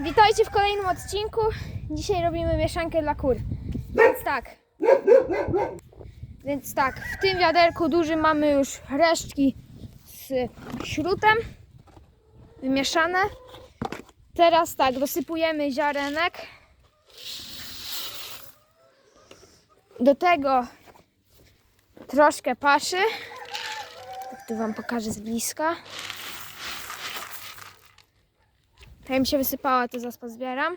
Witajcie w kolejnym odcinku. Dzisiaj robimy mieszankę dla kur. Więc tak. Więc tak, w tym wiaderku dużym mamy już resztki z śrutem wymieszane. Teraz tak, dosypujemy ziarenek. Do tego troszkę paszy. Tu Wam pokażę z bliska. Ta mi się wysypała, to zaraz pozbieram.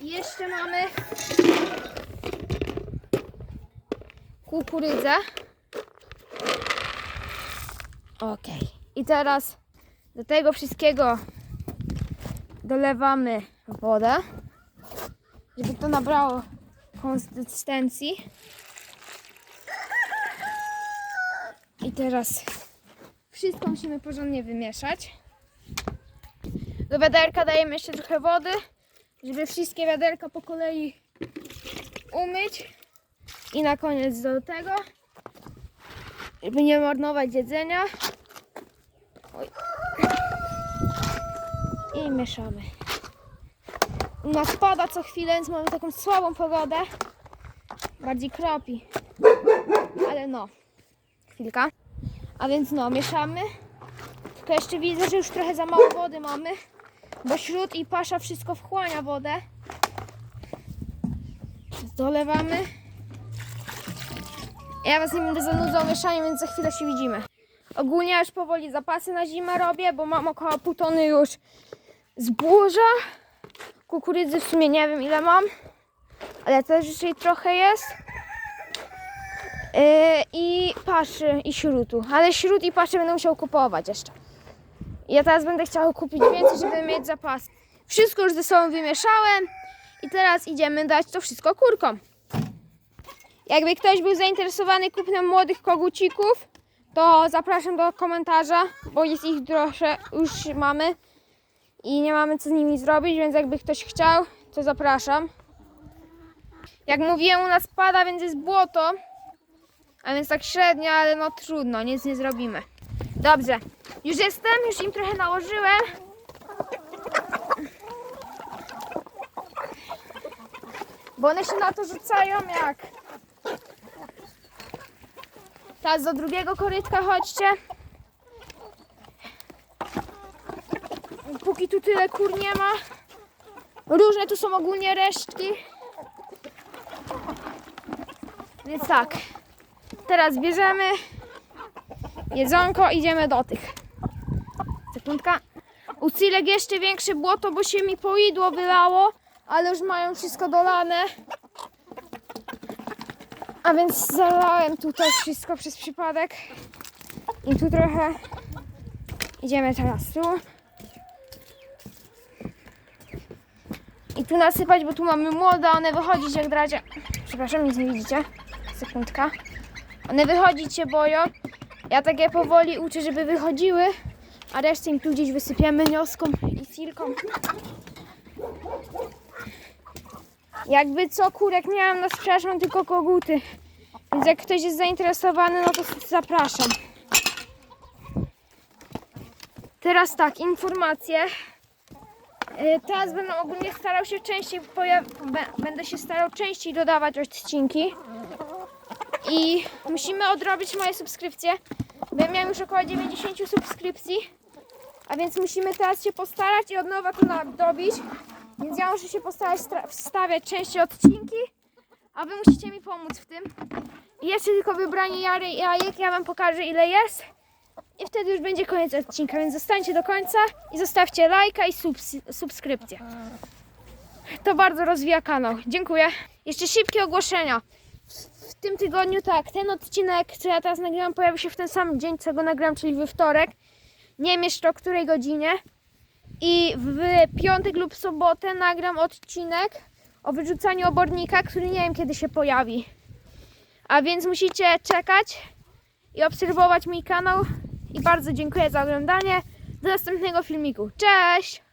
I jeszcze mamy kukurydzę. Ok. I teraz do tego wszystkiego dolewamy wodę, żeby to nabrało konsystencji. I teraz wszystko musimy porządnie wymieszać. Do wiaderka dajemy jeszcze trochę wody, żeby wszystkie wiaderka po kolei umyć. I na koniec do tego, żeby nie marnować jedzenia. Oj. I mieszamy. U nas pada co chwilę, więc mamy taką słabą pogodę. Bardziej kropi. Ale no, chwilka. A więc no, mieszamy. Tylko jeszcze widzę, że już trochę za mało wody mamy, bo śród i pasza wszystko wchłania wodę. Dolewamy. Ja was nie będę zanudzał mieszaniem, więc za chwilę się widzimy. Ogólnie już powoli zapasy na zimę robię, bo mam około pół tony już zboża. Kukurydzy w sumie nie wiem ile mam, ale też jej trochę jest. Yy, I paszy i śrutu, ale śrut i paszy będę musiał kupować jeszcze. Ja teraz będę chciała kupić więcej, żeby mieć zapas. Wszystko już ze sobą wymieszałem i teraz idziemy dać to wszystko kurkom. Jakby ktoś był zainteresowany kupnem młodych kogucików, to zapraszam do komentarza, bo jest ich trochę, już mamy i nie mamy co z nimi zrobić, więc jakby ktoś chciał, to zapraszam. Jak mówiłem, u nas pada, więc jest błoto, a więc tak średnio, ale no trudno, nic nie zrobimy. Dobrze, już jestem, już im trochę nałożyłem. Bo one się na to rzucają jak. Teraz do drugiego korytka chodźcie. Póki tu tyle kur nie ma. Różne tu są ogólnie resztki. Więc tak. Teraz bierzemy jedzonko, idziemy do tych. Sekundka. U Cilek jeszcze większe błoto, bo się mi poidło wylało, ale już mają wszystko dolane. A więc zalałem tutaj wszystko przez przypadek. I tu trochę. Idziemy teraz tu. I tu nasypać, bo tu mamy młode, one wychodzić jak dradzie. Przepraszam, nic nie widzicie. Sekundka. One wychodzić się boją. Ja tak je powoli uczę, żeby wychodziły, a resztę im tu gdzieś wysypiemy nioską i silką. Jakby co, kurek miałam na sprzedaż, mam tylko koguty. Więc jak ktoś jest zainteresowany, no to zapraszam. Teraz tak, informacje. Yy, Teraz będę ogólnie starał się częściej będę się starał częściej dodawać odcinki. I musimy odrobić moje subskrypcje. Bo ja miałem już około 90 subskrypcji. A więc musimy teraz się postarać i od nowa to nadrobić. Więc ja muszę się postarać wstawiać częściej odcinki. A wy musicie mi pomóc w tym. I jeszcze tylko wybranie jary jajek. Ja wam pokażę ile jest. I wtedy już będzie koniec odcinka. Więc zostańcie do końca i zostawcie lajka i subs- subskrypcję. To bardzo rozwija kanał. Dziękuję. Jeszcze szybkie ogłoszenia. W tym tygodniu tak, ten odcinek, co ja teraz nagrywam, pojawi się w ten sam dzień, co go nagram, czyli we wtorek. Nie wiem jeszcze o której godzinie. I w piątek lub sobotę nagram odcinek o wyrzucaniu obornika, który nie wiem kiedy się pojawi. A więc musicie czekać i obserwować mój kanał. I bardzo dziękuję za oglądanie. Do następnego filmiku. Cześć!